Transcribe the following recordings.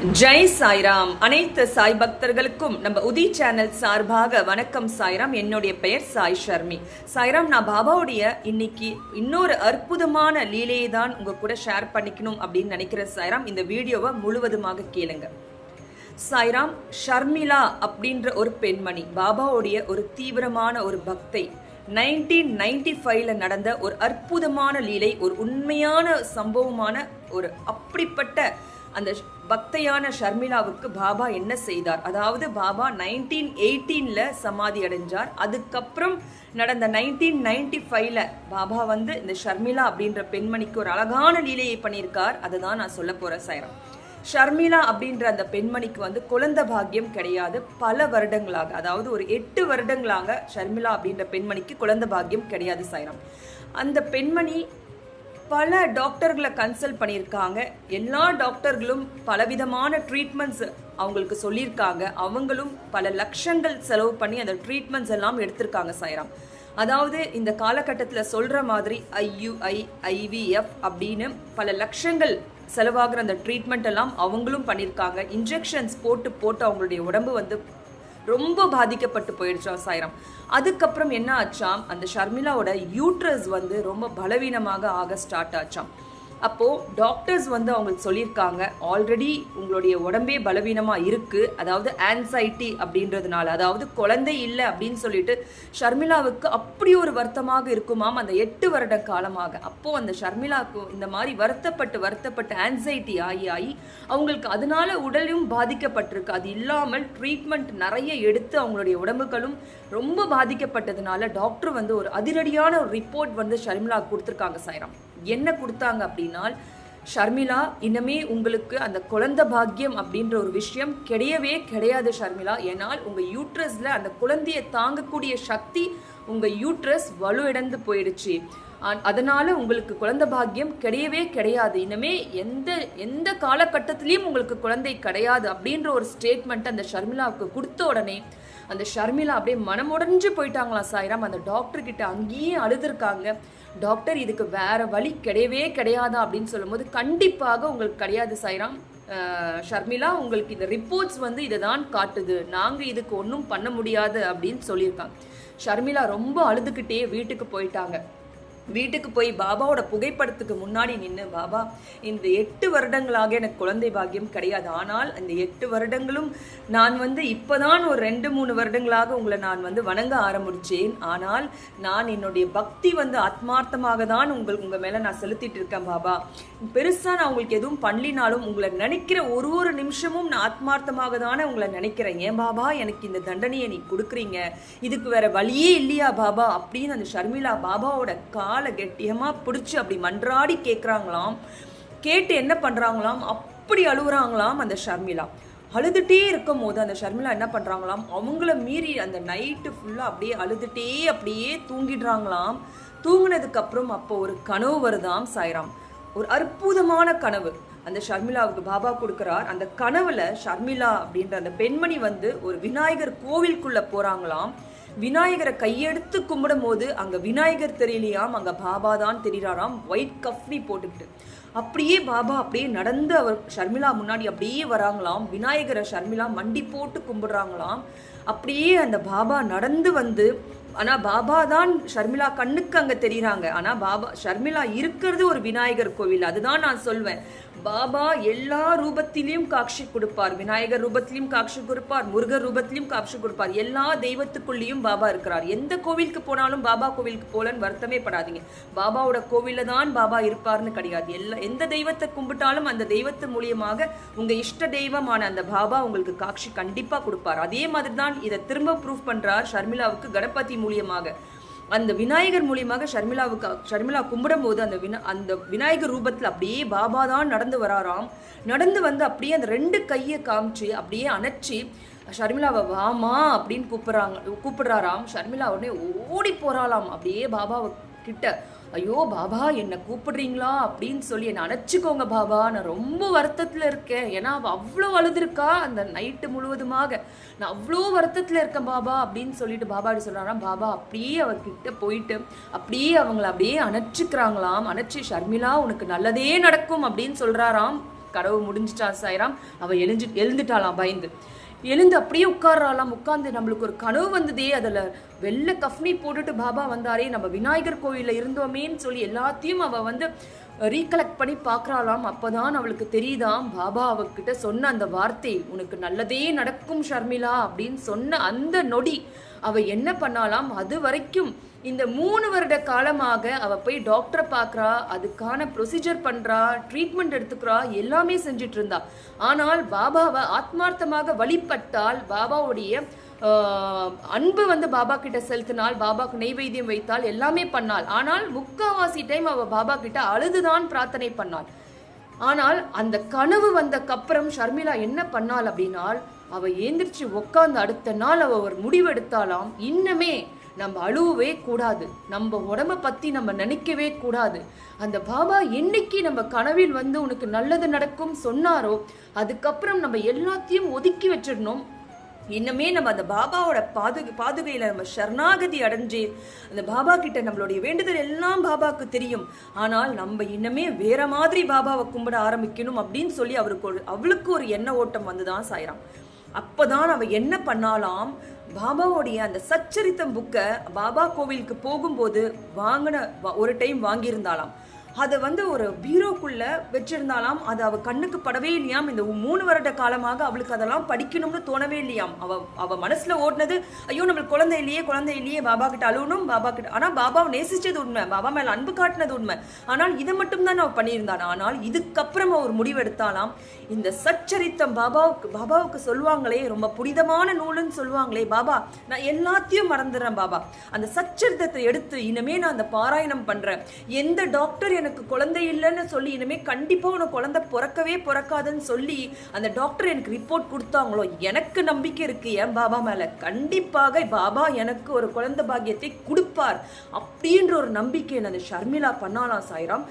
ஜெய் சாய்ராம். அனைத்து சாய் பக்தர்களுக்கும் நம்ம உதி சேனல் சார்பாக வணக்கம் சாய்ராம். என்னுடைய பெயர் சாய் ஷர்மி. சாய்ராம் நான் பாபாவுடைய இன்னைக்கு இன்னொரு அற்புதமான லீலையை தான் உங்க கூட ஷேர் பண்ணிக்கணும் அப்படின்னு நினைக்கிற சாய்ராம். இந்த வீடியோவை முழுவதுமாக கேளுங்க. சாய்ராம் ஷர்மிளா அப்படின்ற ஒரு பெண்மணி பாபாவுடைய ஒரு தீவிரமான ஒரு பக்தை நைன்டீன் நைன்டி ஃபைவ்ல நடந்த ஒரு அற்புதமான லீலை ஒரு உண்மையான சம்பவமான ஒரு அப்படிப்பட்ட அந்த பக்தையான ஷர்மிளாவுக்கு பாபா என்ன செய்தார்? அதாவது பாபா நைன்டீன் எயிட்டீனில் சமாதி அடைஞ்சார். அதுக்கப்புறம் நடந்த நைன்டீன் நைன்டி ஃபைவ்ல பாபா வந்து இந்த ஷர்மிளா அப்படின்ற பெண்மணிக்கு ஒரு அழகான லீலையை பண்ணியிருக்கார். அதை தான் நான் சொல்ல போகிறேன் சைரம். ஷர்மிளா அப்படின்ற அந்த பெண்மணிக்கு வந்து குழந்த பாக்கியம் கிடையாது. பல வருடங்களாக அதாவது ஒரு எட்டு வருடங்களாக ஷர்மிளா அப்படின்ற பெண்மணிக்கு குழந்த பாக்கியம் கிடையாது சைரம். அந்த பெண்மணி பல டாக்டர்களை கன்சல்ட் பண்ணியிருக்காங்க. எல்லா டாக்டர்களும் பலவிதமான ட்ரீட்மெண்ட்ஸ் அவங்களுக்கு சொல்லியிருக்காங்க. அவங்களும் பல லட்சங்கள் செலவு பண்ணி அந்த ட்ரீட்மெண்ட்ஸ் எல்லாம் எடுத்திருக்காங்க சாய்ராம். அதாவது இந்த காலகட்டத்தில் சொல்கிற மாதிரி ஐயுஐ ஐவிஎஃப் அப்படின்னு பல லட்சங்கள் செலவாகிற அந்த ட்ரீட்மெண்ட் எல்லாம் அவங்களும் பண்ணியிருக்காங்க. இன்ஜெக்ஷன்ஸ் போட்டு போட்டு அவங்களுடைய உடம்பு வந்து ரொம்ப பாதிக்கப்பட்டு போயிடுச்சா சாயிரம் அதுக்கப்புறம் என்ன ஆச்சாம்? அந்த ஷர்மிளாவோட யூட்ரஸ் வந்து ரொம்ப பலவீனமாக ஆக ஸ்டார்ட் ஆச்சாம். அப்போது டாக்டர்ஸ் வந்து அவங்களுக்கு சொல்லியிருக்காங்க. ஆல்ரெடி உங்களுடைய உடம்பே பலவீனமாக இருக்குது அதாவது ஆன்சைட்டி அப்படின்றதுனால அதாவது குழந்தை இல்லை அப்படின்னு சொல்லிட்டு ஷர்மிளாவுக்கு அப்படி ஒரு வருத்தமாக இருக்குமாம் அந்த எட்டு வருட காலமாக. அப்போது அந்த ஷர்மிளாவுக்கு இந்த மாதிரி வருத்தப்பட்டு வருத்தப்பட்டு ஆன்சைட்டி ஆகி ஆகி அவங்களுக்கு அதனால உடலும் பாதிக்கப்பட்டிருக்கு. அது இல்லாமல் ட்ரீட்மெண்ட் நிறைய எடுத்து அவங்களுடைய உடம்புகளும் ரொம்ப பாதிக்கப்பட்டதுனால டாக்டர் வந்து ஒரு அதிரடியான ஒரு ரிப்போர்ட் வந்து ஷர்மிளா கொடுத்துருக்காங்க சாய்ராம். என்ன கொடுத்தாங்க அப்படின்னால் ஷர்மிளா இனிமே உங்களுக்கு அந்த குழந்தை பாக்கியம் அப்படின்ற ஒரு விஷயம் கிடையவே கிடையாது ஷர்மிளா. ஏனால் உங்கள் யூட்ரஸில் அந்த குழந்தையை தாங்கக்கூடிய சக்தி உங்கள் யூட்ரஸ் வலுவிழந்து போயிடுச்சு. ஆ- அதனால உங்களுக்கு குழந்தை பாக்கியம் கிடையவே கிடையாது. இனிமே எந்த எந்த காலகட்டத்திலையும் உங்களுக்கு குழந்தை கிடையாது அப்படின்ற ஒரு ஸ்டேட்மெண்ட் அந்த ஷர்மிளாவுக்கு கொடுத்த உடனே அந்த ஷர்மிளா அப்படியே மனமுடைஞ்சு போயிட்டாங்களா சாய்ராம். அந்த டாக்டர் கிட்ட அங்கேயே அழுதுருக்காங்க. டாக்டர் இதுக்கு வேற வழி கிடையவே கிடையாதா அப்படின்னு சொல்லும்போது கண்டிப்பாக உங்களுக்கு கிடையாது சைராம் ஷர்மிளா உங்களுக்கு இந்த ரிப்போர்ட்ஸ் வந்து இதை தான் காட்டுது. நாங்கள் இதுக்கு ஒன்றும் பண்ண முடியாது அப்படின்னு சொல்லியிருக்காங்க. ஷர்மிளா ரொம்ப அழுதுகிட்டே வீட்டுக்கு போயிட்டாங்க. வீட்டுக்கு போய் பாபாவோட புகைப்படத்துக்கு முன்னாடி நின்று பாபா இந்த எட்டு வருடங்களாக எனக்கு குழந்தை பாக்கியம் கிடையாது. ஆனால் அந்த எட்டு வருடங்களும் நான் வந்து இப்போதான் ஒரு ரெண்டு மூணு வருடங்களாக உங்களை நான் வந்து வணங்க ஆரம்பிச்சேன். ஆனால் நான் என்னுடைய பக்தி வந்து ஆத்மார்த்தமாக தான் உங்கள் உங்கள் மேலே நான் செலுத்திட்டு இருக்கேன் பாபா. பெருசாக நான் உங்களுக்கு எதுவும் பண்ணலினாலும் உங்களை நினைக்கிற ஒரு ஒரு நிமிஷமும் நான் ஆத்மார்த்தமாக தானே உங்களை நினைக்கிறேன். ஏன் பாபா எனக்கு இந்த தண்டனையை நீ கொடுக்குறீங்க. இதுக்கு வேற வழியே இல்லையா பாபா? அப்படின்னு அந்த ஷர்மிளா பாபாவோட கால் கெட்டியமா பிடிச்சி அப்படி மன்றாடி கேட்குறாங்களாம் கேட்டு என்ன பண்றாங்களாம்? அப்படி அழுகுறாங்களாம் அந்த ஷர்மிளா. அழுதுட்டே இருக்கும் போது அந்த ஷர்மிளா என்ன பண்றாங்களாம்? அவங்கள மீறி அந்த நைட்டு ஃபுல்லா அப்படியே அழுதுட்டே அப்படியே தூங்கிடுறாங்களாம். தூங்கினதுக்கப்புறம் அப்போ ஒரு கனவு வருதாம் சாய்ராம். ஒரு அற்புதமான கனவு. அந்த ஷர்மிளாவுக்கு பாபா கொடுக்குறார். அந்த கனவுல ஷர்மிளா அப்படின்ற அந்த பெண்மணி வந்து ஒரு விநாயகர் கோவிலுக்குள்ள போறாங்களாம். விநாயகரை கையெடுத்து கும்பிடும் போது அங்க விநாயகர் தெரியலையாம் அங்க பாபா தான் தெரியறாராம் ஒயிட் கஃப்னி போட்டுக்கிட்டு. அப்படியே பாபா அப்படியே நடந்து அவர் ஷர்மிளா முன்னாடி அப்படியே வராங்களாம் விநாயகரை ஷர்மிளா மண்டி போட்டு கும்பிடுறாங்களாம். அப்படியே அந்த பாபா நடந்து வந்து ஆனா பாபா தான் ஷர்மிளா கண்ணுக்கு அங்க தெரியுறாங்க. ஆனா பாபா ஷர்மிளா இருக்கிறது ஒரு விநாயகர் கோவில் அதுதான் நான் சொல்வேன். பாபா எல்லா ரூபத்திலையும் காட்சி கொடுப்பார். விநாயகர் ரூபத்திலையும் காட்சி கொடுப்பார். முருகர் ரூபத்திலையும் காட்சி கொடுப்பார். எல்லா தெய்வத்துக்குள்ளேயும் பாபா இருக்கிறார். எந்த கோவிலுக்கு போனாலும் பாபா கோவிலுக்கு போலன்னு வருத்தமே படாதீங்க. பாபாவோட கோவிலில் தான் பாபா இருப்பார்னு கிடையாது. எல்லா எந்த தெய்வத்தை கும்பிட்டாலும் அந்த தெய்வத்து மூலியமாக உங்கள் இஷ்ட தெய்வமான அந்த பாபா உங்களுக்கு காட்சி கண்டிப்பாக கொடுப்பார். அதே மாதிரி தான் இதை திரும்ப ப்ரூஃப் பண்ணுறார் ஷர்மிளாவுக்கு கணபதி மூலியமாக. அந்த விநாயகர் மூலியமாக ஷர்மிளாவுக்கு ஷர்மிளா கும்பிடும் போது அந்த வினா அந்த விநாயகர் ரூபத்தில் அப்படியே பாபா தான் நடந்து வராராம். நடந்து வந்து அப்படியே அந்த ரெண்டு கையை காமிச்சு அப்படியே அணைச்சி ஷர்மிளாவை வாமா அப்படின்னு கூப்பிட்றாங்க கூப்பிடுறாராம். ஷர்மிளா உடனே ஓடி போகிறாளாம் அப்படியே பாபாவை கிட்ட ஐயோ பாபா என்னை கூப்பிடுறீங்களா? அப்படின்னு சொல்லி என்னை அணைச்சிக்கோங்க பாபா. நான் ரொம்ப வருத்தத்தில் இருக்கேன். ஏன்னா அவள் அவ்வளோ அழுதுருக்கா அந்த நைட்டு முழுவதுமாக. நான் அவ்வளோ வருத்தத்தில் இருக்கேன் பாபா அப்படின்னு சொல்லிட்டு பாபா அப்படி சொல்கிறாராம் பாபா அப்படியே அவர்கிட்ட போயிட்டு அப்படியே அவங்கள அப்படியே அணைச்சிக்கிறாங்களாம். அணைச்சி ஷர்மிளா உனக்கு நல்லதே நடக்கும் அப்படின்னு சொல்கிறாராம் கடவுள் முடிஞ்சிட்டா சாயிராம். அவள் எழுஞ்சு எழுந்துட்டாளாம் பயந்து. எழுந்து அப்படியே உட்கார்றாளாம். உட்காந்து நம்மளுக்கு ஒரு கனவு வந்ததே அதில். வெள்ளை கஃப்னி போட்டுட்டு பாபா வந்தாரே. நம்ம விநாயகர் கோயிலில் இருந்தோமேன்னு சொல்லி எல்லாத்தையும் அவள் வந்து ரீகலெக்ட் பண்ணி பார்க்குறாளாம். அப்போதான் அவளுக்கு தெரியுதாம் பாபா அவகிட்ட சொன்ன அந்த வார்த்தை உனக்கு நல்லதே நடக்கும் ஷர்மிளா அப்படின்னு சொன்ன அந்த நொடி அவ என்ன பண்ணாலாம் அது வரைக்கும் இந்த மூணு வருட காலமாக அவ போய் டாக்டரை பார்க்குறா அதுக்கான ப்ரொசீஜர் பண்ணுறா ட்ரீட்மெண்ட் எடுத்துக்கிறா எல்லாமே செஞ்சுட்டு இருந்தா. ஆனால் பாபாவை ஆத்மார்த்தமாக வழிபட்டால் பாபாவுடைய அன்பு வந்து பாபா கிட்ட செலுத்தினால் பாபாக்கு நெய்வேத்தியம் வைத்தால் எல்லாமே பண்ணாள். ஆனால் முக்காவாசி டைம் அவ பாபா கிட்ட அழுதுதான் பிரார்த்தனை பண்ணாள். ஆனால் அந்த கனவு வந்தக்கப்புறம் ஷர்மிளா என்ன பண்ணாள் அப்படின்னால் அவ ஏந்திரிச்சு உக்காந்து அடுத்த நாள் அவ ஒரு முடிவெடுத்தாலாம் இன்னமே நம்ம அழுவவே கூடாது. நம்ம உடம்ப பத்தி நம்ம நினைக்கவே கூடாது. அந்த பாபா என்னைக்கு நம்ம கனவில் வந்து உனக்கு நல்லது நடக்கும் சொன்னாரோ அதுக்கப்புறம் நம்ம எல்லாத்தையும் ஒதுக்கி வச்சிடணும். இன்னுமே நம்ம அந்த பாபாவோட பாதுகை பாதுகையில் நம்ம சரணாகதி அடைஞ்சு அந்த பாபா கிட்ட நம்மளுடைய வேண்டுதல் எல்லாம் பாபாவுக்கு தெரியும். ஆனால் நம்ம இன்னுமே வேற மாதிரி பாபாவை கும்பிட ஆரம்பிக்கணும் அப்படின்னு சொல்லி அவருக்கு ஒரு அவளுக்கு ஒரு எண்ண ஓட்டம் வந்து வந்துதான் அப்போ தான் அவள் என்ன பண்ணாலாம்? பாபாவுடைய அந்த சச்சரித்தம் புக்கை பாபா கோவிலுக்கு போகும்போது வாங்கின ஒரு டைம் வாங்கியிருந்தாலாம். அதை வந்து ஒரு பீரோக்குள்ள வச்சிருந்தாலாம் அது அவ கண்ணுக்கு படவே இல்லையாம். இந்த மூணு வருட காலமாக அவளுக்கு அதெல்லாம் படிக்கணும்னு தோணவே இல்லையாம். அவ அவ மனசுல ஓடினது ஐயோ நம்மளுக்கு குழந்தை இல்லையே குழந்தை இல்லையே பாபா கிட்ட அழுவணும் பாபா கிட்ட ஆனா பாபாவை நேசிச்சது உண்மை பாபா மேல அன்பு காட்டினது உண்மை. ஆனால் இதை மட்டும் தான் அவ பண்ணியிருந்தான்? ஆனால் இதுக்கப்புறம் அவர் முடிவெடுத்தாலாம். இந்த சச்சரித்தம் பாபாவுக்கு பாபாவுக்கு சொல்லுவாங்களே ரொம்ப புனிதமான நூலுன்னு சொல்லுவாங்களே பாபா நான் எல்லாத்தையும் மறந்துடுறேன் பாபா. அந்த சச்சரித்தத்தை எடுத்து இனிமே நான் அந்த பாராயணம் பண்றேன். எந்த டாக்டர் எனக்கு குழந்தை இல்லைன்னு சொல்லி இனிமேல் கண்டிப்பாக உனக்கு குழந்தை பிறக்கவே பிறக்காதுன்னு சொல்லி அந்த டாக்டர் எனக்கு ரிப்போர்ட் கொடுத்தாங்களோ? எனக்கு நம்பிக்கை இருக்கு. என் பாபா மேலே. கண்டிப்பாக பாபா எனக்கு ஒரு குழந்தை பாக்கியத்தை கொடுப்பார் அப்படின்ற ஒரு நம்பிக்கை அந்த ஷர்மிளா பண்ணாலாம் சாய்ராம்.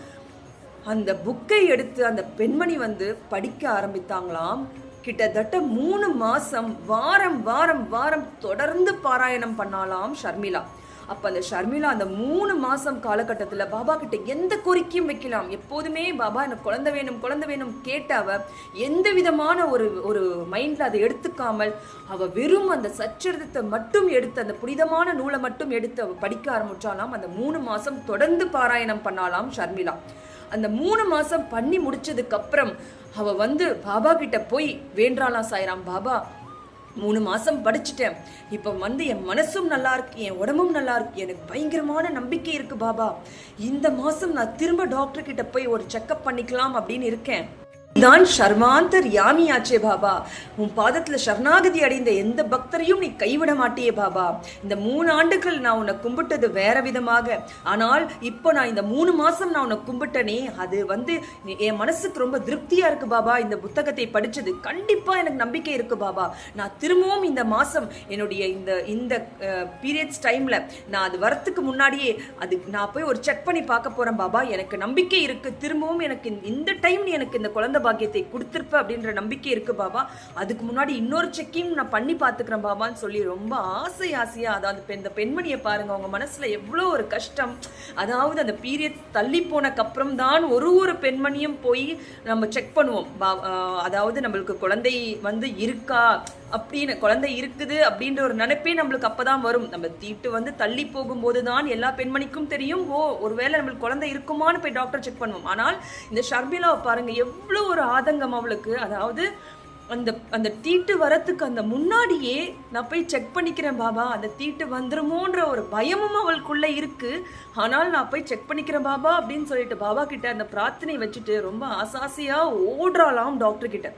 அந்த புக்கை எடுத்து அந்த பெண்மணி வந்து படிக்க ஆரம்பித்தாங்களாம். கிட்டத்தட்ட மூணு மாசம் வாரம் வாரம் வாரம் தொடர்ந்து பாராயணம் பண்ணாலாம் ஷர்மிளா. அப்போ அந்த ஷர்மிளா அந்த மூணு மாதம் காலகட்டத்தில் பாபா கிட்ட எந்த கோரிக்கையும் வைக்கலாம். எப்போதுமே பாபா எனக்கு குழந்தை வேணும் குழந்தை வேணும் கேட்டாவ எந்த விதமான ஒரு ஒரு மைண்டில் அதை எடுத்துக்காமல் அவ வெறும் அந்த சச்சரிதத்தை மட்டும் எடுத்து அந்த புனிதமான நூலை மட்டும் எடுத்து அவ படிக்க ஆரம்பித்தாலாம் அந்த மூணு மாதம் தொடர்ந்து பாராயணம் பண்ணாலாம் ஷர்மிளா. அந்த மூணு மாதம் பண்ணி முடிச்சதுக்கப்புறம் அவள் அவ வந்து பாபா கிட்ட போய் வேண்டாளாம் சாய்ராம் பாபா மூணு மாதம் படிச்சுட்டேன். இப்போ வந்து என் மனசும் நல்லா இருக்கு என் உடம்பும் நல்லா இருக்கு. எனக்கு பயங்கரமான நம்பிக்கை இருக்கு பாபா. இந்த மாதம் நான் திரும்ப டாக்டர் கிட்ட போய் ஒரு செக்கப் பண்ணிக்கலாம் அப்படின்னு இருக்கேன். நான் ஷர்மாந்தர் யாமியாச்சே பாபா. உன் பாதத்துல சரணாகதி அடைந்த எந்த பக்தரையும் நீ கைவிட மாட்டியே பாபா. இந்த மூணு ஆண்டுகள் நான் உன்னை கும்பிட்டது வேற விதமாக. ஆனால் இப்போ நான் இந்த மூணு மாசம் நான் உன்னை கும்பிட்டனே. அது வந்து என் மனசுக்கு ரொம்ப திருப்தியா இருக்கு பாபா. இந்த புத்தகத்தை படிச்சது கண்டிப்பா எனக்கு நம்பிக்கை இருக்கு பாபா. நான் திரும்பவும் இந்த மாசம் என்னுடைய இந்த இந்த பீரியட்ஸ் டைம்ல நான் அது வரத்துக்கு முன்னாடியே அது நான் போய் ஒரு செக் பண்ணி பார்க்க போறேன் பாபா. எனக்கு நம்பிக்கை இருக்கு. திரும்பவும் எனக்கு இந்த- இந்த டைம் நீ எனக்கு இந்த குழந்தை பாக்கியத்தை கொடுத்துருப்ப அப்படின்ற நம்பிக்கை இருக்கு பாபா. அதுக்கு முன்னாடி இன்னொரு செக்கிங் நான் பண்ணி பார்த்துக்கிறேன் பாபான்னு சொல்லி ரொம்ப ஆசை ஆசையா அதாவது இந்த பெண்மணியை பாருங்க அவங்க மனசுல எவ்வளோ ஒரு கஷ்டம். அதாவது அந்த பீரியட் தள்ளி போனக்கு அப்புறம் தான் ஒரு ஒரு பெண்மணியும் போய் நம்ம செக் பண்ணுவோம். பா- அதாவது நம்மளுக்கு குழந்தை வந்து இருக்கா? அப்படின்னு குழந்தை இருக்குது அப்படின்ற ஒரு நினைப்பே நம்மளுக்கு அப்பதான் வரும். நம்ம தீட்டு வந்து தள்ளி போகும்போது தான் எல்லா பெண்மணிக்கும் தெரியும். ஓ ஒருவேளை நம்மளுக்கு குழந்தை இருக்குமான்னு போய் டாக்டர் செக் பண்ணுவோம். ஆனால் இந்த ஷர்மிளாவை பாருங்க எவ்வளோ ஒரு ஆதங்கம் அவளுக்கு. அதாவது அந்த அந்த தீட்டு வரத்துக்கு அந்த முன்னாடியே நான் போய் செக் பண்ணிக்கிறேன் பாபா. அந்த தீட்டு வந்துருமோன்ற ஒரு பயமும் அவளுக்குள்ளே இருக்குது ஆனால் நான் போய் செக் பண்ணிக்கிறேன் பாபா அப்படின்னு சொல்லிட்டு பாபா கிட்ட அந்த பிரார்த்தனை வச்சுட்டு ரொம்ப ஆசாசியா ஓடுறாளாம் டாக்டர் கிட்ட.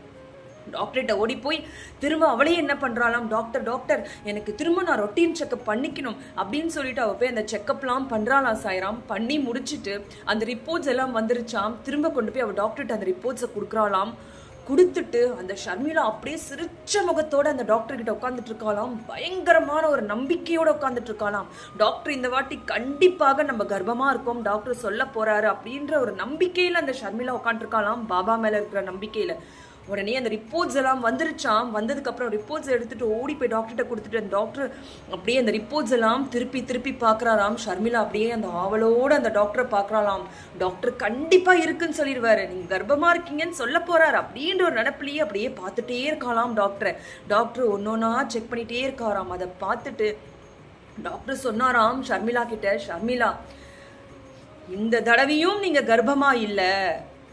டாக்டர்கிட்ட ஓடி போய் திரும்ப அவளே என்ன பண்றாளாம்? டாக்டர் டாக்டர் எனக்கு திரும்ப நான் ரொட்டீன் செக்கப் பண்ணிக்கணும் அப்படின்னு சொல்லிட்டு அவள் போய் அந்த செக்கப்லாம் பண்ணுறாளாம் சாய்ராம்? பண்ணி முடிச்சுட்டு அந்த ரிப்போர்ட்ஸ் எல்லாம் வந்துருச்சாம். திரும்ப கொண்டு போய் அவள் டாக்டர்கிட்ட அந்த ரிப்போர்ட்ஸை கொடுக்குறாளாம். கொடுத்துட்டு அந்த ஷர்மிளா அப்படியே சிரிச்ச முகத்தோட அந்த டாக்டர் கிட்ட உட்காந்துட்டு இருக்காளாம். பயங்கரமான ஒரு நம்பிக்கையோட உட்காந்துட்டு இருக்காளாம். டாக்டர் இந்த வாட்டி கண்டிப்பாக நம்ம கர்ப்பமா இருக்கோம். டாக்டர் சொல்ல போறாரு அப்படின்ற ஒரு நம்பிக்கையில அந்த ஷர்மிளா உட்காந்துருக்காளாம் பாபா மேல இருக்கிற நம்பிக்கையில. உடனே அந்த ரிப்போர்ட்ஸ் எல்லாம் வந்துருச்சாம். வந்ததுக்கப்புறம் ரிப்போர்ட்ஸ் எடுத்துட்டு ஓடி போய் டாக்டர்கிட்ட கொடுத்துட்டு அந்த டாக்டர் அப்படியே அந்த ரிப்போர்ட்ஸ் எல்லாம் திருப்பி திருப்பி பார்க்குறாராம். ஷர்மிளா அப்படியே அந்த ஆவலோடு அந்த டாக்டரை பார்க்குறாளாம். டாக்டர் கண்டிப்பாக இருக்குன்னு சொல்லிடுவாரு. நீங்கள் கர்ப்பமாக இருக்கீங்கன்னு சொல்ல போகிறார் அப்படின்ற ஒரு நடப்புலையே அப்படியே பார்த்துட்டே இருக்காளாம் டாக்டரை டாக்டர் ஒன்றா செக் பண்ணிகிட்டே இருக்காராம். அதை பார்த்துட்டு டாக்டர் சொன்னாராம் ஷர்மிளா கிட்ட ஷர்மிளா இந்த தடவையும் நீங்கள் கர்ப்பமாக இல்லை.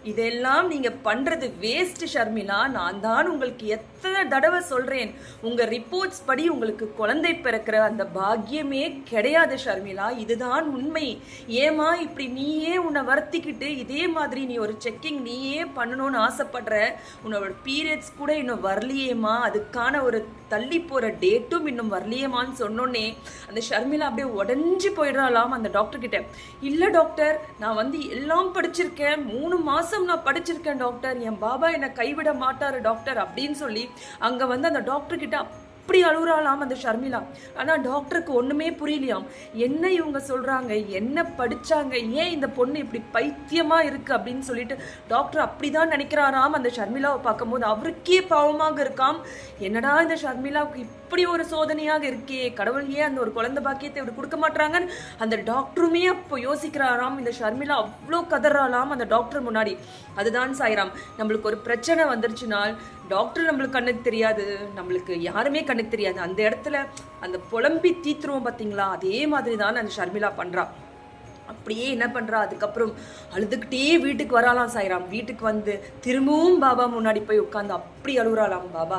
இதெல்லாம் நீங்க பண்றது வேஸ்ட் ஷர்மிளா. நான் தான் உங்களுக்கு எத்தனை தடவை சொல்றேன். உங்க ரிப்போர்ட்ஸ் படி உங்களுக்கு குழந்தை பிறக்கிற அந்த பாக்கியமே கிடையாது ஷர்மிளா. இதுதான் உண்மை. ஏமா இப்படி நீயே உன்னை வருத்திக்கிட்டு இதே மாதிரி நீ ஒரு செக்கிங் நீயே பண்ணணும்னு ஆசைப்படுற? உன்னோட பீரியட்ஸ் கூட இன்னும் வரலையேம்மா. அதுக்கான ஒரு தள்ளி போற டேட்டும் இன்னும் வரலையேமான்னு சொன்னோன்னே அந்த ஷர்மிளா அப்படியே உடஞ்சி போயிடலாம் அந்த டாக்டர் கிட்ட. இல்ல டாக்டர் நான் வந்து எல்லாம் படிச்சிருக்கேன். மூணு மாசம் நான் படிச்சிருக்கேன் டாக்டர் என் பாபா என்னை கைவிட மாட்டாரு டாக்டர் அப்படின்னு சொல்லி அங்க வந்து அந்த டாக்டர் கிட்ட அப்படி அழுகுறாளாம் அந்த ஷர்மிளா. ஆனா டாக்டருக்கு ஒண்ணுமே புரியலையாம். என்ன இவங்க சொல்றாங்க என்ன படிச்சாங்க ஏன் இந்த பொண்ணு இப்படி பைத்தியமா இருக்கு அப்படின்னு சொல்லிட்டு டாக்டர் அப்படிதான் நினைக்கிறாராம் அந்த ஷர்மிளாவை பார்க்கும்போது. அவருக்கே பாவமாக இருக்காம். என்னடா இந்த ஷர்மிளாவுக்கு இப்படி ஒரு சோதனையாக இருக்கே. கடவுள் ஏன் அந்த ஒரு குழந்தை பாக்கியத்தை இவர் கொடுக்க மாட்டாங்கன்னு அந்த டாக்டருமே அப்போ யோசிக்கிறாராம். இந்த ஷர்மிளா அவ்வளோ கதறாலாம் அந்த டாக்டர் முன்னாடி. அதுதான் சாய்ராம். நம்மளுக்கு ஒரு பிரச்சனை வந்துருச்சுனால் டாக்டர் நம்மளுக்கு கண்ணுக்கு தெரியாது. நம்மளுக்கு யாருமே கண்ணுக்கு தெரியாது. அந்த இடத்துல அந்த புலம்பி தீத்துருவோம் பார்த்தீங்களா அதே மாதிரி தான் அந்த ஷர்மிளா பண்ணுறா அப்படியே என்ன பண்ணுறா அதுக்கப்புறம் அழுதுகிட்டே வீட்டுக்கு வராலாம் சாய்ராம். வீட்டுக்கு வந்து திரும்பவும் பாபா முன்னாடி போய் உட்காந்து அப்படி அழுகுறாளாம் பாபா.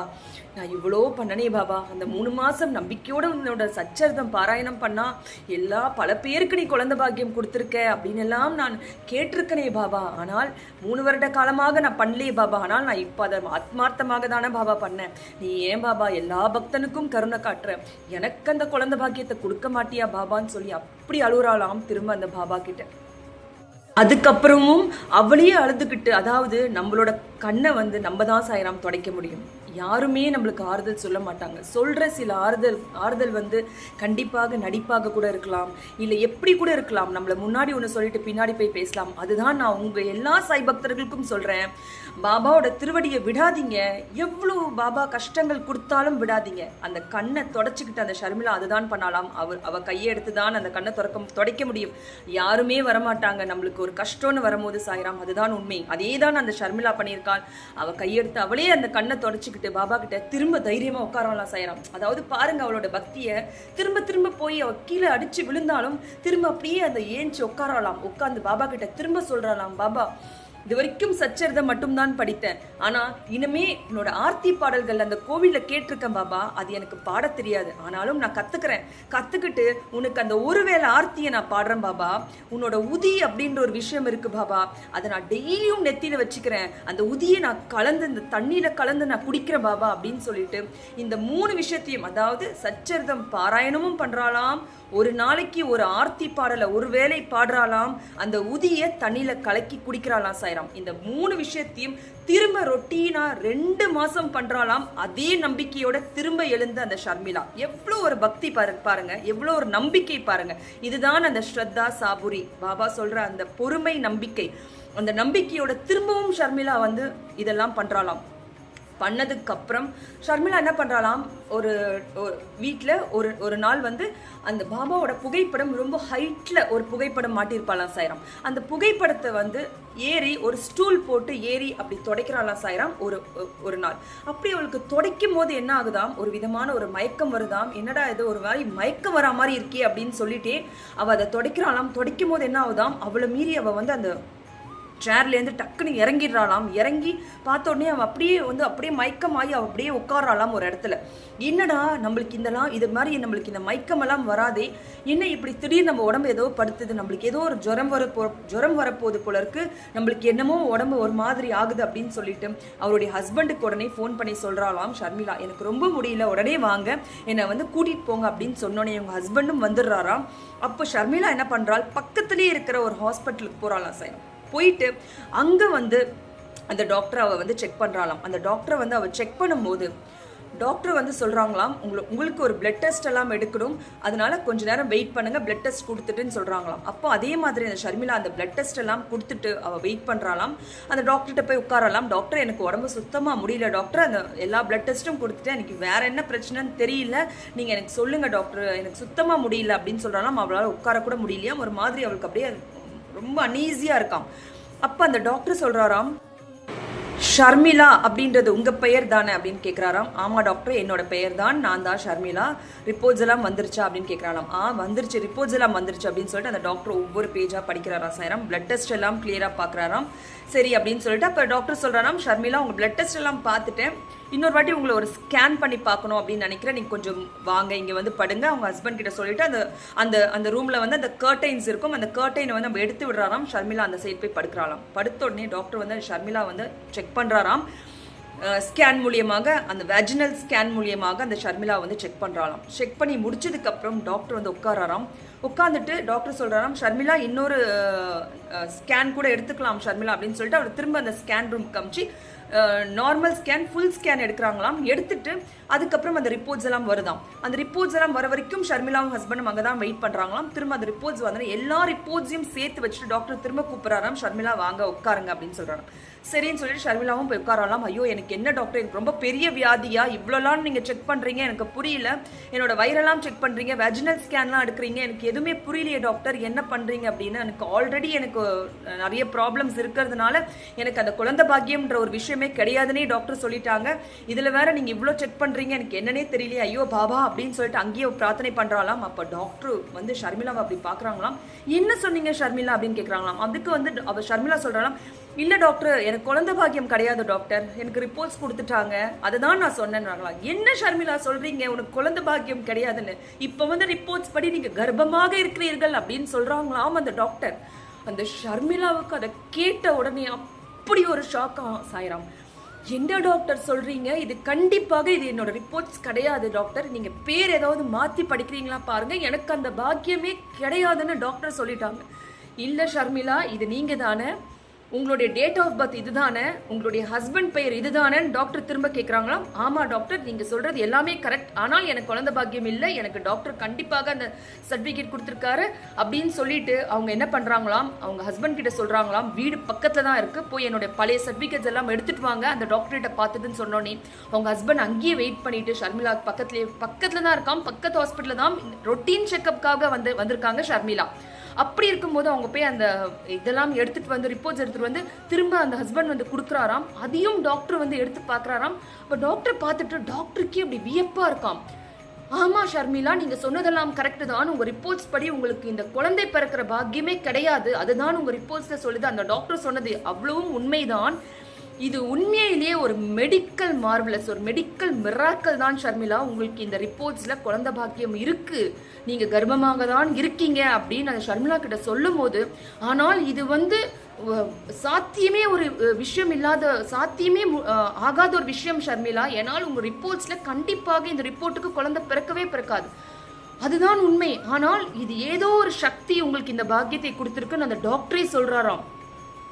நான் இவ்வளோ பண்ணனே பாபா. அந்த மூணு மாதம் நம்பிக்கையோட உன்னோட சச்சரிதம் பாராயணம் பண்ணா எல்லா பல பேருக்கு நீ குழந்த பாக்கியம் கொடுத்துருக்க அப்படின்னு எல்லாம் நான் கேட்டிருக்கனே பாபா. ஆனால் மூணு வருட காலமாக நான் பண்ணலையே பாபா. ஆனால் நான் இப்போ அதை ஆத்மார்த்தமாக தானே பாபா பண்ணேன். நீ ஏன் பாபா எல்லா பக்தனுக்கும் கருணை காட்டுற? எனக்கு அந்த குழந்தை பாக்கியத்தை கொடுக்க மாட்டியா பாபான்னு சொல்லி அப்படி அழுகுறாளாம் திரும்ப அந்த பாபா கிட்ட. அதுக்கப்புறமும் அவளையே அழுதுகிட்டு அதாவது நம்மளோட கண்ணை வந்து நம்ம தான் சாயிராம் துடைக்க முடியும். யாருமே நம்மளுக்கு ஆறுதல் சொல்ல மாட்டாங்க. சொல்கிற சில ஆறுதல் ஆறுதல் வந்து கண்டிப்பாக நடிப்பாக கூட இருக்கலாம். இல்லை எப்படி கூட இருக்கலாம். நம்மளை முன்னாடி ஒன்று சொல்லிட்டு பின்னாடி போய் பேசலாம். அதுதான் நான் உங்கள் எல்லா சாய் பக்தர்களுக்கும் சொல்கிறேன் பாபாவோட திருவடியை விடாதீங்க. எவ்வளோ பாபா கஷ்டங்கள் கொடுத்தாலும் விடாதீங்க. அந்த கண்ணை தொடச்சிக்கிட்டு அந்த ஷர்மிளா அதுதான் பண்ணலாம். அவர் அவள் கையை எடுத்து தான் அந்த கண்ணை துறக்க துடைக்க முடியும். யாருமே வரமாட்டாங்க. நம்மளுக்கு ஒரு கஷ்டம்னு வரும்போது சாயிராம் அதுதான் உண்மை. அதே தான் அந்த ஷர்மிளா பண்ணியிருக்காள். அவள் கையெடுத்து அவளே அந்த கண்ணை தொடச்சிக்கிட்டு பாபா கிட்ட திரும்ப தைரியமா உட்காரலாம் சாய்ராம். அதாவது பாருங்க அவளோட பக்தியை. திரும்ப திரும்ப போய் அவ கீழே அடிச்சு விழுந்தாலும் திரும்ப அப்படியே அந்த ஏஞ்சி உட்காரலாம் உட்காந்து பாபா கிட்ட திரும்ப சொல்றாளாம் பாபா இது வரைக்கும் சச்சரிதம் மட்டும்தான் படித்தேன். ஆனா இனிமே உன்னோட ஆர்த்தி பாடல்கள் அந்த கோவில்ல கேட்டிருக்கேன் பாபா அது எனக்கு பாட தெரியாது. ஆனாலும் நான் கத்துக்கிறேன். கத்துக்கிட்டு உனக்கு அந்த ஒருவேளை ஆர்த்தியை நான் பாடுறேன் பாபா. உன்னோட உதி அப்படின்ற ஒரு விஷயம் இருக்கு பாபா. அதை நான் டெய்லியும் நெத்தியில வச்சுக்கிறேன். அந்த உதியை நான் கலந்து இந்த தண்ணியில கலந்து நான் குடிக்கிறேன் பாபா அப்படின்னு சொல்லிட்டு இந்த மூணு விஷயத்தையும் அதாவது சச்சரிதம் பாராயணமும் பண்றாளாம் ஒரு நாளைக்கு ஒரு ஆர்த்தி பாடலை ஒரு வேளை பாடுறாளாம் அந்த உதிய தண்ணியில் கலக்கி குடிக்கிறாளாம் சாய்ராம். இந்த மூணு விஷயத்தையும் திரும்ப ரொட்டீனா ரெண்டு மாசம் பண்றாளாம். அதே நம்பிக்கையோட திரும்ப எழுந்த அந்த ஷர்மிளா. எவ்வளோ ஒரு பக்தி பாரு பாருங்க. எவ்வளோ ஒரு நம்பிக்கை பாருங்க. இதுதான் அந்த ஸ்ரத்தா சாபுரி. பாபா சொல்ற அந்த பொறுமை நம்பிக்கை. அந்த நம்பிக்கையோட திரும்பவும் ஷர்மிளா வந்து இதெல்லாம் பண்றாளாம். பண்ணதுக்கப்புறம் ஷர்மிளா என்ன பண்ணுறாளாம் ஒரு வீட்டில் ஒரு ஒரு நாள் வந்து அந்த பாபாவோட புகைப்படம் ரொம்ப ஹைட்டில் ஒரு புகைப்படம் மாட்டியிருப்பாளாம் சாயிரம். அந்த புகைப்படத்தை வந்து ஏறி ஒரு ஸ்டூல் போட்டு ஏறி அப்படி துடைக்கிறாளாம் சாயிரம் ஒரு ஒரு நாள். அப்படி அவளுக்கு துடைக்கும் போது என்ன ஆகுதாம்? ஒரு விதமான ஒரு மயக்கம் வருதாம்? என்னடா இது ஒரு மாதிரி மயக்கம் வரா மாதிரி இருக்கே அப்படின்னு சொல்லிட்டே அவள் அதை துடைக்கிறாளாம். துடைக்கும் போது என்ன ஆகுதாம்? அவளை மீறி அவள் வந்து அந்த சேர்லேருந்து டக்குன்னு இறங்கிடுறாளாம். இறங்கி பார்த்த உடனே அவன் அப்படியே வந்து அப்படியே மயக்கமாகி அவள் அப்படியே உட்காராளாம் ஒரு இடத்துல. என்னடா நம்மளுக்கு இதெல்லாம் இது மாதிரி நம்மளுக்கு இந்த மயக்கமெல்லாம் வராதே? என்ன இப்படி திடீர்னு நம்ம உடம்பு ஏதோ படுத்துது? நம்மளுக்கு ஏதோ ஒரு ஜுரம் வர போ ஜுரம் வரப்போகுது போல இருக்கு. நம்மளுக்கு என்னமோ உடம்பு ஒரு மாதிரி ஆகுது அப்படின்னு சொல்லிட்டு அவருடைய ஹஸ்பண்டுக்கு உடனே ஃபோன் பண்ணி சொல்கிறாளாம் ஷர்மிளா எனக்கு ரொம்ப முடியல. உடனே வாங்க. என்னை வந்து கூட்டிகிட்டு போங்க அப்படின்னு சொன்னோன்னே இவங்க ஹஸ்பண்டும் வந்துடுறாராம். அப்போ ஷர்மிளா என்ன பண்ணுறாள் பக்கத்துலேயே இருக்கிற ஒரு ஹாஸ்பிட்டலுக்கு போகிறாளாம் சார் போயிட்டு அங்கே வந்து அந்த டாக்டரை அவள் வந்து செக் பண்ணுறாளாம் அந்த டாக்டரை வந்து அவள் செக் பண்ணும்போது டாக்டர் வந்து சொல்கிறாங்களாம் உங்களை உங்களுக்கு ஒரு பிளட் டெஸ்ட் எல்லாம் எடுக்கணும். அதனால கொஞ்ச நேரம் வெயிட் பண்ணுங்கள் பிளட் டெஸ்ட் கொடுத்துட்டுன்னு சொல்கிறாங்களாம் அப்போ அதே மாதிரி அந்த ஷர்மிளா அந்த பிளட் டெஸ்ட் எல்லாம் கொடுத்துட்டு அவள் வெயிட் பண்ணுறாளாம் அந்த டாக்டர்கிட்ட போய் உட்காரலாம் டாக்டர் எனக்கு உடம்பு சுத்தமாக முடியல டாக்டர் அந்த எல்லா பிளட் டெஸ்ட்டும் கொடுத்துட்டு எனக்கு வேறு என்ன பிரச்சனைன்னு தெரியல. நீங்கள் எனக்கு சொல்லுங்கள் டாக்டர் எனக்கு சுத்தமாக முடியல அப்படின்னு சொல்கிறாலாம் அவளால் உட்கார கூட முடியலையாம். ஒரு மாதிரி அவளுக்கு அப்படியே ரொம்ப அன்ஈஸியாக இருக்காம். அப்போ அந்த டாக்டர் சொல்கிறாராம் ஷர்மிளா அப்படின்றது உங்கள் பெயர் தானே அப்படின்னு கேட்குறாராம் ஆமாம் டாக்டர் என்னோட பெயர் தான் நான் தான் ஷர்மிளா. ரிப்போர்ட்ஸ் எல்லாம் வந்துருச்சா அப்படின்னு கேட்குறாராம் ஆ வந்துருச்சு ரிப்போர்ட்ஸ் எல்லாம் வந்துருச்சு அப்படின்னு சொல்லிட்டு அந்த டாக்டர் ஒவ்வொரு பேஜாக படிக்கிறாராம் சாயிரம். பிளட் டெஸ்ட் எல்லாம் கிளியராக பார்க்குறாராம் சரி அப்படின்னு சொல்லிட்டு அப்போ டாக்டர் சொல்கிறாராம் ஷர்மிளா உங்கள் பிளட் டெஸ்ட் எல்லாம் பார்த்துட்டேன். இன்னொரு வாட்டி உங்களை ஒரு ஸ்கேன் பண்ணி பார்க்கணும் அப்படின்னு நினைக்கிறேன். நீங்கள் கொஞ்சம் வாங்க இங்கே வந்து படுங்க. அவங்க ஹஸ்பண்ட் கிட்ட சொல்லிட்டு அந்த அந்த அந்த ரூமில் வந்து அந்த கர்டைன்ஸ் இருக்கும். அந்த கர்டைனை வந்து நம்ம எடுத்து விடுறாராம். ஷர்மிளா அந்த சைடு போய் படுக்கிறாராம் படுத்த உடனே டாக்டர் வந்து ஷர்மிளா வந்து செக் பண்ணுறாராம் ஸ்கேன் மூலியமாக அந்த வேஜினல் ஸ்கேன் மூலியமாக அந்த ஷர்மிளா வந்து செக் பண்ணுறாராம் செக் பண்ணி முடிச்சதுக்கப்புறம் டாக்டர் வந்து உட்காராராம். உட்காந்துட்டு டாக்டர் சொல்கிறாராம் ஷர்மிளா இன்னொரு ஸ்கேன் கூட எடுத்துக்கலாம் ஷர்மிளா அப்படின்னு சொல்லிட்டு அவர் திரும்ப அந்த ஸ்கேன் ரூம் காமிச்சு நார்மல் ஸ்கேன் ஃபுல் ஸ்கேன் எடுக்கிறாங்களாம். எடுத்துட்டு அதுக்கப்புறம் அந்த ரிப்போர்ட்ஸ் எல்லாம் வருதாம். அந்த ரிப்போர்ட்ஸ் எல்லாம் வர வரைக்கும் ஷர்மிளாவும் ஹஸ்பண்டும் அங்கே தான் வெயிட் பண்ணுறாங்களாம் திரும்ப அந்த ரிப்போர்ட்ஸ் வந்து எல்லா ரிப்போர்ட்ஸையும் சேர்த்து வச்சுட்டு டாக்டர் திரும்ப கூப்பிட்றாராம். ஷர்மிளா வாங்க உட்காருங்க அப்படின்னு சொல்றாராம். சரின்னு சொல்லிட்டு ஷர்மிளாவும் போய் உட்காரலாம் ஐயோ எனக்கு என்ன டாக்டர் எனக்கு ரொம்ப பெரிய வியாதியா? இவ்வளோலாம் நீங்கள் செக் பண்ணுறீங்க எனக்கு புரியல. என்னோட வயிறெல்லாம் செக் பண்ணுறீங்க வெஜினல் ஸ்கேன்லாம் எடுக்கிறீங்க. எனக்கு எதுவுமே புரியலையே டாக்டர் என்ன பண்ணுறீங்க அப்படின்னு எனக்கு ஆல்ரெடி எனக்கு நிறைய ப்ராப்ளம்ஸ் இருக்கிறதுனால எனக்கு அந்த குழந்தை பாக்கியம்ன்ற ஒரு விஷயமே கிடையாதுன்னே டாக்டர் சொல்லிட்டாங்க. இதில் வேற நீங்கள் இவ்வளோ செக் பண்ணுறீங்க எனக்கு என்னன்னே தெரியலையே. ஐயோ பாபா அப்படின்னு சொல்லிட்டு அங்கேயே பிரார்த்தனை பண்ணுறாலாம் அப்போ டாக்டர் வந்து ஷர்மிளாவை அப்படி பார்க்குறாங்களாம். என்ன சொன்னீங்க ஷர்மிளா அப்படின்னு கேட்குறாங்களாம் அதுக்கு வந்து அவள் ஷர்மிளா சொல்கிறாங்களாம் இல்லை டாக்டர் எனக்கு குழந்தை பாக்கியம் கிடையாது டாக்டர். எனக்கு ரிப்போர்ட்ஸ் கொடுத்துட்டாங்க. அதை தான் நான் சொன்னேன்றாங்களா? என்ன ஷர்மிளா சொல்றீங்க? உனக்கு குழந்தை பாக்கியம் கிடையாதுன்னு. இப்போ வந்து ரிப்போர்ட்ஸ் படி நீங்க கர்ப்பமாக இருக்கிறீர்கள் அப்படின்னு சொல்றாங்களாம் அந்த டாக்டர். அந்த ஷர்மிளாவுக்கு அதை கேட்ட உடனே அப்படி ஒரு ஷாக்கா சாயிராம். என்ன டாக்டர் சொல்றீங்க? இது கண்டிப்பாக இது என்னோட ரிப்போர்ட்ஸ் கிடையாது டாக்டர். நீங்க பேர் ஏதாவது மாத்தி படிக்கிறீங்களா பாருங்க. எனக்கு அந்த பாக்கியமே கிடையாதுன்னு டாக்டர் சொல்லிட்டாங்க. இல்ல ஷர்மிளா இது நீங்க தானே உங்களுடைய டேட் ஆஃப் பர்த் இதுதானே? உங்களுடைய ஹஸ்பண்ட் பெயர் இதுதானேன்னு டாக்டர் திரும்ப கேட்குறாங்களாம் ஆமாம் டாக்டர் நீங்கள் சொல்கிறது எல்லாமே கரெக்ட் ஆனால் எனக்கு குழந்தை பாக்கியம் இல்லை. எனக்கு டாக்டர் கண்டிப்பாக அந்த சர்டிஃபிகேட் கொடுத்துருக்காரு அப்படின்னு சொல்லிட்டு அவங்க என்ன பண்ணுறாங்களாம் அவங்க ஹஸ்பண்ட் கிட்ட சொல்கிறாங்களாம் வீடு பக்கத்தில் தான் இருக்குது போய் என்னுடைய பழைய சர்டிஃபிகேட்ஸ் எல்லாம் எடுத்துகிட்டு வாங்க. அந்த டாக்டர்கிட்ட பார்த்துட்டுன்னு சொன்னோன்னே அவங்க ஹஸ்பண்ட் அங்கேயே வெயிட் பண்ணிட்டு ஷர்மிலா பக்கத்துலேயே பக்கத்தில் தான் இருக்கான் பக்கத்து ஹாஸ்பிட்டலில் தான் ரொட்டீன் செக்கப்காக வந்து வந்திருக்காங்க ஷர்மிளா. அப்படி இருக்கும்போது அவங்க போய் அந்த இதெல்லாம் எடுத்துட்டு வந்து ரிப்போர்ட்ஸ் எடுத்துட்டு வந்து திரும்ப அந்த ஹஸ்பண்ட் வந்து கொடுக்குறாராம். அதையும் டாக்டர் வந்து எடுத்து பார்க்குறாராம். இப்போ டாக்டர் பார்த்துட்டு டாக்டருக்கே அப்படி வியப்பாக இருக்காம். ஆமா ஷர்மிளா நீங்க சொன்னதெல்லாம் கரெக்ட் தான். உங்க ரிப்போர்ட்ஸ் படி உங்களுக்கு இந்த குழந்தை பிறக்கிற பாக்கியமே கிடையாது. அதுதான் உங்க ரிப்போர்ட்ஸில் சொல்லுது. அந்த டாக்டர் சொன்னது அவ்வளவும் உண்மைதான். இது உண்மையிலேயே ஒரு மெடிக்கல் மார்வலஸ் ஒரு மெடிக்கல் மிராக்கல் தான் ஷர்மிளா. உங்களுக்கு இந்த ரிப்போர்ட்ஸில் குழந்த பாக்கியம் இருக்குது நீங்கள் கர்ப்பமாக தான் இருக்கீங்க அப்படின்னு அந்த ஷர்மிளா கிட்ட சொல்லும் போது ஆனால் இது வந்து சாத்தியமே ஒரு விஷயம் இல்லாத சாத்தியமே மு- ஆகாத ஒரு விஷயம் ஷர்மிளா. ஏன்னால் உங்கள் ரிப்போர்ட்ஸில் கண்டிப்பாக இந்த ரிப்போர்ட்டுக்கு குழந்தை பிறக்கவே பிறக்காது. அதுதான் உண்மை. ஆனால் இது ஏதோ ஒரு சக்தி உங்களுக்கு இந்த பாக்கியத்தை கொடுத்துருக்குன்னு அந்த டாக்டரே சொல்கிறாராம்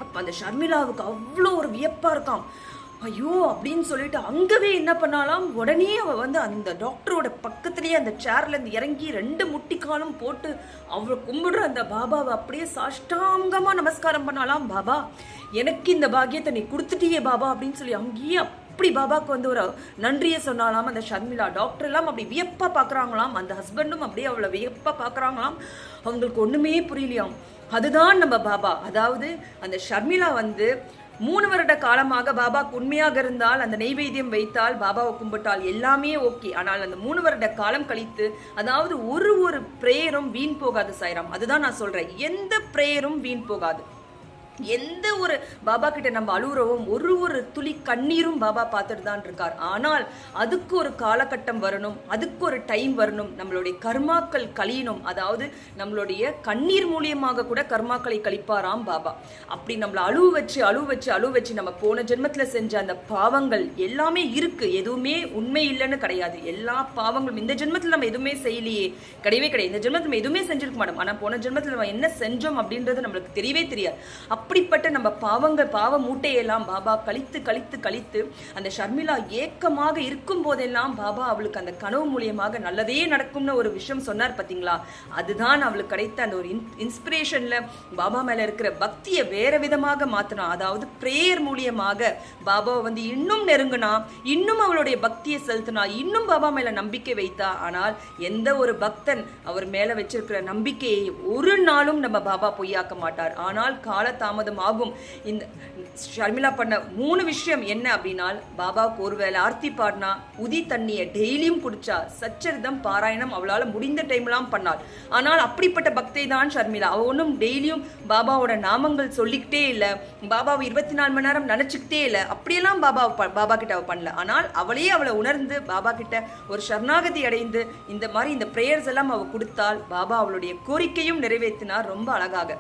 அப்ப அந்த ஷர்மிளாவுக்கு அவ்வளோ ஒரு வியப்பா இருக்காம். ஐயோ அப்படின்னு சொல்லிட்டு அங்கவே என்ன பண்ணாலாம்? உடனே அவ வந்து அந்த டாக்டரோட பக்கத்துலேயே அந்த சேர்ல இருந்து இறங்கி ரெண்டு முட்டிக்காலும் போட்டு அவளை கும்பிடுற அந்த பாபாவை அப்படியே சாஷ்டாங்கமா நமஸ்காரம் பண்ணாலாம் பாபா. எனக்கு இந்த பாக்கியத்தை நீ கொடுத்துட்டியே பாபா அப்படின்னு சொல்லி அங்கேயே அப்படி பாபாவுக்கு வந்து ஒரு நன்றியை சொன்னாலாம். அந்த ஷர்மிளா டாக்டர் எல்லாம் அப்படி வியப்பா பார்க்குறாங்களாம் அந்த ஹஸ்பண்டும் அப்படியே அவளை வியப்பா பார்க்குறாங்களாம் அவங்களுக்கு ஒண்ணுமே புரியலையாம். அதுதான் நம்ம பாபா. அதாவது அந்த ஷர்மிளா வந்து மூணு வருட காலமாக பாபா உண்மையாக இருந்தால் அந்த நெய்வேத்தியம் வைத்தால் பாபாவை கும்பிட்டால் எல்லாமே ஓகே. ஆனால் அந்த மூணு வருட காலம் கழித்து அதாவது ஒரு ஒரு பிரேயரும் வீண் போகாது சாய்ராம். அதுதான் நான் சொல்றேன். எந்த பிரேயரும் வீண் போகாது. எந்த ஒரு பாபா கிட்ட நம்ம அழுகுறோம் ஒரு ஒரு துளி கண்ணீரும் பாபா பார்த்துட்டு தான் இருக்கார். ஆனால் அதுக்கு ஒரு காலகட்டம் வரணும் அதுக்கு ஒரு டைம் வரணும் நம்மளுடைய கர்மாக்கள் கழியணும். அதாவது நம்மளுடைய கண்ணீர் மூலியமாக கூட கர்மாக்களை கழிப்பாராம் பாபா. அப்படி நம்மளை அழுவு வச்சு அழுவு வச்சு அழுவு வச்சு நம்ம போன ஜென்மத்தில் செஞ்ச அந்த பாவங்கள் எல்லாமே இருக்கு. எதுவுமே உண்மை இல்லைன்னு கிடையாது. எல்லா பாவங்களும் இந்த ஜென்மத்தில் நம்ம எதுவுமே செய்யலையே. கிடையவே கிடையாது. இந்த ஜென்மத்தில் நம்ம எதுவுமே செஞ்சிருக்க மாட்டோம். ஆனால் போன ஜென்மத்தில் நம்ம என்ன செஞ்சோம் அப்படின்றது நம்மளுக்கு தெரியவே தெரியாது. அப்படிப்பட்ட நம்ம பாவங்கள் பாவ மூட்டையெல்லாம் பாபா கழித்து கழித்து கழித்து அந்த ஷர்மிளா ஏக்கமாக இருக்கும் போதெல்லாம் பாபா அவளுக்கு அந்த கனவு மூலியமாக நல்லதே நடக்கும்னு ஒரு விஷயம் சொன்னார் பார்த்தீங்களா அதுதான் அவளுக்கு கிடைத்த அந்த ஒரு இன் இன்ஸ்பிரேஷனில் பாபா மேலே இருக்கிற பக்தியை வேற விதமாக மாற்றினா அதாவது ப்ரேயர் மூலியமாக பாபாவை வந்து இன்னும் நெருங்கினா இன்னும் அவளுடைய பக்தியை செலுத்தினா இன்னும் பாபா மேலே நம்பிக்கை வைத்தா ஆனால் எந்த ஒரு பக்தன் அவர் மேலே வச்சிருக்கிற நம்பிக்கையை ஒரு நாளும் நம்ம பாபா பொய்யாக்க மாட்டார். ஆனால் கால தாமதம் ஆகும் இந்த ஷர்மிளா பண்ண மூணு விஷயம் என்ன அப்படின்னா பாபாவுக்கு ஒருவேளை ஆர்த்தி பாடினா உதி தண்ணியை டெய்லியும் குடிச்சா சச்சரிதம் பாராயணம் அவளால் முடிந்த டைம்லாம் பண்ணாள். ஆனால் அப்படிப்பட்ட பக்தை தான் ஷர்மிளா. அவ ஒன்றும் டெய்லியும் பாபாவோட நாமங்கள் சொல்லிக்கிட்டே இல்லை. பாபாவை இருபத்தி நாலு மணி நேரம் நினச்சிக்கிட்டே இல்லை. அப்படியெல்லாம் பாபா ப- பாபா கிட்ட அவ பண்ணல. ஆனால் அவளே அவளை உணர்ந்து பாபா கிட்ட ஒரு சரணாகதி அடைந்து இந்த மாதிரி இந்த ப்ரேயர்ஸ் எல்லாம் அவள் கொடுத்தால் பாபா அவளுடைய கோரிக்கையும் நிறைவேற்றினார் ரொம்ப அழகாக.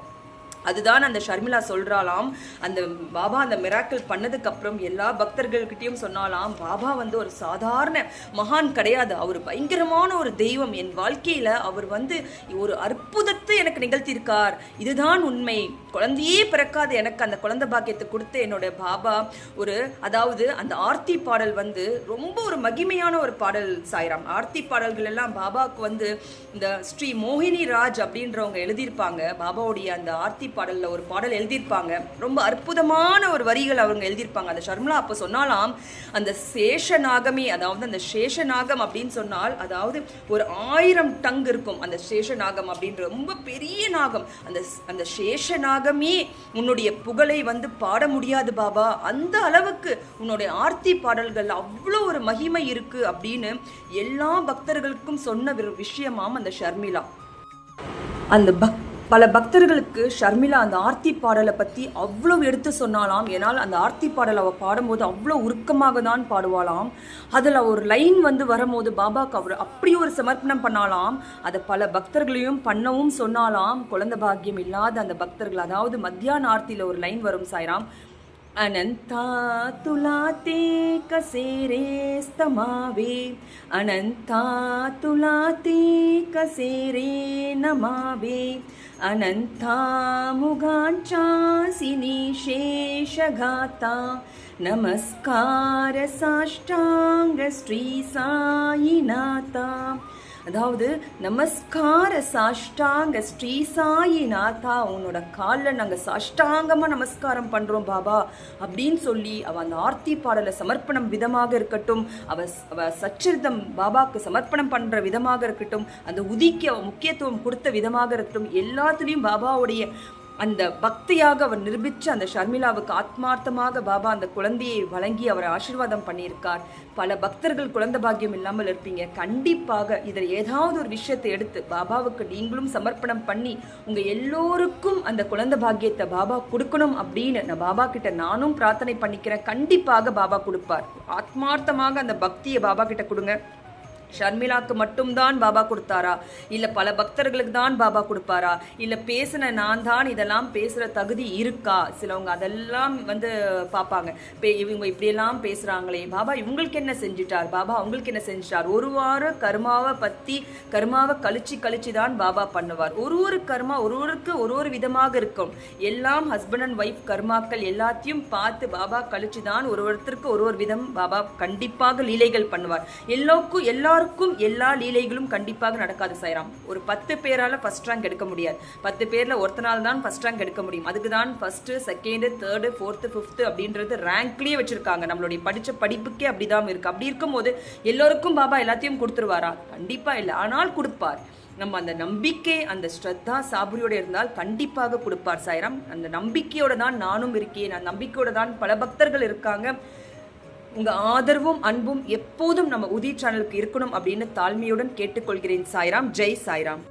அதுதான் அந்த ஷர்மிளா சொல்கிறாலாம் அந்த பாபா அந்த மிராக்கிள் பண்ணதுக்கப்புறம் எல்லா பக்தர்கள்கிட்டையும் சொன்னாலாம் பாபா வந்து ஒரு சாதாரண மகான் கிடையாது. அவர் பயங்கரமான ஒரு தெய்வம். என் வாழ்க்கையில் அவர் வந்து ஒரு அற்புதத்தை எனக்கு நிகழ்த்தியிருக்கார். இதுதான் உண்மை. குழந்தையே பிறக்காத. எனக்கு அந்த குழந்தை பாக்கியத்தை கொடுத்த என்னோட பாபா ஒரு அதாவது அந்த ஆர்த்தி பாடல் வந்து ரொம்ப ஒரு மகிமையான ஒரு பாடல் சாயிராம். ஆர்த்தி பாடல்கள் எல்லாம் பாபாவுக்கு வந்து இந்த ஸ்ரீ மோகினி ராஜ் அப்படின்றவங்க எழுதியிருப்பாங்க. பாபாவுடைய அந்த ஆர்த்தி பாடலில் ஒரு பாடல் எழுதியிருப்பாங்க. ரொம்ப அற்புதமான ஒரு வரிகள் அவங்க எழுதியிருப்பாங்க. அந்த ஷர்மிளா அப்போ சொன்னாலாம் அந்த சேஷ நாகமே அதாவது அந்த சேஷ நாகம் அப்படின்னு சொன்னால் அதாவது ஒரு ஆயிரம் டங் இருக்கும் அந்த சேஷ நாகம் அப்படின்ற ரொம்ப பெரிய நாகம். அந்த அந்த சேஷ நாகமே உன்னுடைய புகழை வந்து பாட முடியாது பாபா. அந்த அளவுக்கு உன்னுடைய ஆர்த்தி பாடல்கள் அவ்வளோ ஒரு மகிமை இருக்கு அப்படின்னு எல்லா பக்தர்களுக்கும் சொன்ன ஒரு விஷயமாம் அந்த ஷர்மிளா. அந்த பக் பல பக்தர்களுக்கு ஷர்மிளா அந்த ஆர்த்தி பாடலை பற்றி அவ்வளோ எடுத்து சொன்னாலாம் ஏனால் அந்த ஆர்த்தி பாடல் அவள் பாடும்போது அவ்வளோ உருக்கமாக தான் பாடுவாளாம். அதில் ஒரு லைன் வந்து வரும்போது பாபாக்கு அவர் அப்படி ஒரு சமர்ப்பணம் பண்ணாலாம் அதை பல பக்தர்களையும் பண்ணவும் சொன்னாலாம் குழந்த பாக்கியம் இல்லாத அந்த பக்தர்கள் அதாவது மத்தியான ஆர்த்தியில் ஒரு லைன் வரும் சாய்ராம். अनन्ता तुलाते कसेरेस्तमावे अनन्ता तुलाते कसेरे नमावे अनन्ता मुघाञ्चासि निशेष गाता அதாவது நமஸ்கார சாஷ்டாங்க ஸ்ரீ சாயி நாதா உன்னோட காலில் நாங்கள் சாஷ்டாங்கமாக நமஸ்காரம் பண்ணுறோம் பாபா அப்படின்னு சொல்லி அவ அந்த ஆர்த்தி பாடலை சமர்ப்பணம் விதமாக இருக்கட்டும் அவ அவ சச்சிருதம் பாபாவுக்கு சமர்ப்பணம் பண்ணுற விதமாக இருக்கட்டும் அந்த உதிக்கு அவ முக்கியத்துவம் கொடுத்த விதமாக இருக்கட்டும் எல்லாத்துலேயும் பாபாவுடைய அந்த பக்தியாக அவர் நிரூபித்து அந்த ஷர்மிளாவுக்கு ஆத்மார்த்தமாக பாபா அந்த குழந்தையை வழங்கி அவர் ஆசீர்வாதம் பண்ணியிருக்கார். பல பக்தர்கள் குழந்தை பாக்கியம் இல்லாமல் இருப்பீங்க. கண்டிப்பாக இதில் ஏதாவது ஒரு விஷயத்தை எடுத்து பாபாவுக்கு நீங்களும் சமர்ப்பணம் பண்ணி உங்கள் எல்லோருக்கும் அந்த குழந்தை பாக்கியத்தை பாபா கொடுக்கணும் அப்படின்னு நான் பாபா கிட்ட நானும் பிரார்த்தனை பண்ணிக்கிறேன். கண்டிப்பாக பாபா கொடுப்பார். ஆத்மார்த்தமாக அந்த பக்தியை பாபா கிட்ட கொடுங்க. ஷர்மிளாக்கு மட்டும்தான் பாபா கொடுத்தாரா? இல்லை பல பக்தர்களுக்கு தான் பாபா கொடுப்பாரா? இல்லை பேசின நான் தான் இதெல்லாம் பேசுகிற தகுதி இருக்கா? சிலவங்க அதெல்லாம் வந்து பார்ப்பாங்க. இப்போ இவங்க இப்படியெல்லாம் பேசுகிறாங்களே பாபா இவங்களுக்கு என்ன செஞ்சுட்டார்? பாபா அவங்களுக்கு என்ன செஞ்சிட்டார்? ஒரு வாரம் கர்மாவை பற்றி கர்மாவை கழிச்சு கழிச்சு தான் பாபா பண்ணுவார். ஒரு ஒரு கர்மா ஒரு ஒருக்கு ஒரு ஒரு விதமாக இருக்கும். எல்லாம் ஹஸ்பண்ட் அண்ட் ஒய்ஃப் கர்மாக்கள் எல்லாத்தையும் பார்த்து பாபா கழிச்சு தான் ஒரு ஒருத்தருக்கு ஒரு ஒரு விதம் பாபா கண்டிப்பாக லீலைகள் பண்ணுவார். எல்லோருக்கும் எல்லா எல்லாருக்கும் எல்லா லீலைகளும் கண்டிப்பாக நடக்காது சாய்ராம். ஒரு பத்து பேரால் ஃபஸ்ட் ரேங்க் எடுக்க முடியாது. பத்து பேரில் ஒருத்தனால தான் ஃபஸ்ட் ரேங்க் எடுக்க முடியும். அதுக்கு தான் first second third fourth fifth அப்படின்றது ரேங்க்லேயே வச்சுருக்காங்க. நம்மளுடைய படித்த படிப்புக்கே அப்படிதான் இருக்குது அப்படி இருக்கும்போது எல்லோருக்கும் பாபா எல்லாத்தையும் கொடுத்துருவாரா? கண்டிப்பாக இல்லை. ஆனால் கொடுப்பார். நம்ம அந்த நம்பிக்கை அந்த ஸ்ரத்தா சாபுரியோட இருந்தால் கண்டிப்பாக கொடுப்பார் சாய்ராம். அந்த நம்பிக்கையோட தான் நானும் இருக்கேன். அந்த நம்பிக்கையோட தான் பல பக்தர்கள் இருக்காங்க. உங்க ஆதரவும் அன்பும் எப்போதும் நம்ம உதி சேனலுக்கு இருக்கணும் அப்படின்னு தாழ்மையுடன் கேட்டுக்கொள்கிறேன் சாய்ராம். ஜெய் சாய்ராம்.